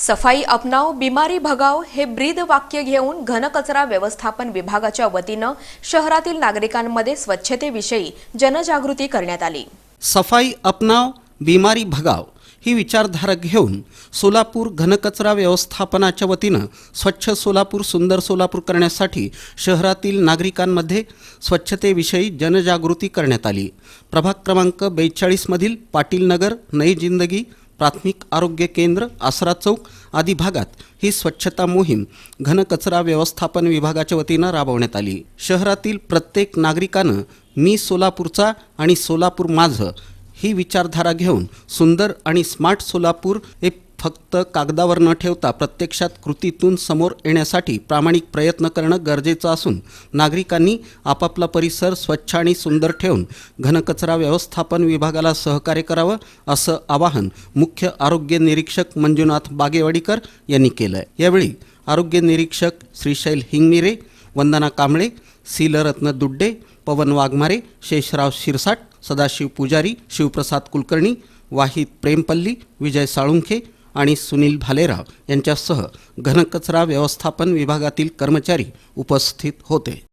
सफाई अपनाव बिमारी भगाव हे ब्रीद वाक्य घेऊन घनकचरा व्यवस्थापन विभागाच्या वतीनं शहरातील नागरिकांमध्ये स्वच्छतेविषयी जनजागृती करण्यात आली. सफाई अपनाव बिमारी भगाव ही विचारधारा घेऊन सोलापूर घनकचरा व्यवस्थापनाच्या वतीनं स्वच्छ सोलापूर सुंदर सोलापूर करण्यासाठी शहरातील नागरिकांमध्ये स्वच्छतेविषयी जनजागृती करण्यात आली. प्रभाग क्रमांक बेचाळीसमधील पाटील नगर नई जिंदगी प्राथमिक आरोग्य केंद्र आसरा चौक आदी भागात ही स्वच्छता मोहीम घनकचरा व्यवस्थापन विभागाच्या वतीनं राबवण्यात आली. शहरातील प्रत्येक नागरिकानं मी सोलापूरचा आणि सोलापूर माझं ही विचारधारा घेऊन सुंदर आणि स्मार्ट सोलापूर हे फक्त कागदावर न ठेवता प्रत्यक्षात कृतीतून समोर येण्यासाठी प्रामाणिक प्रयत्न करणं गरजेचं असून नागरिकांनी आपापला परिसर स्वच्छ आणि सुंदर ठेवून घनकचरा व्यवस्थापन विभागाला सहकार्य करावं असं आवाहन मुख्य आरोग्य निरीक्षक मंजुनाथ बागेवाडीकर यांनी केलं आहे यावेळी आरोग्य निरीक्षक श्रीशैल हिंगमिरे वंदना कांबळे सीलरत्न दुड्डे पवन वाघमारे शेषराव शिरसाट सदाशिव पुजारी शिवप्रसाद कुलकर्णी वाहिद प्रेमपल्ली विजय साळुंखे आणि सुनील भालेराव यांच्यासह घनकचरा व्यवस्थापन विभागातील कर्मचारी उपस्थित होते.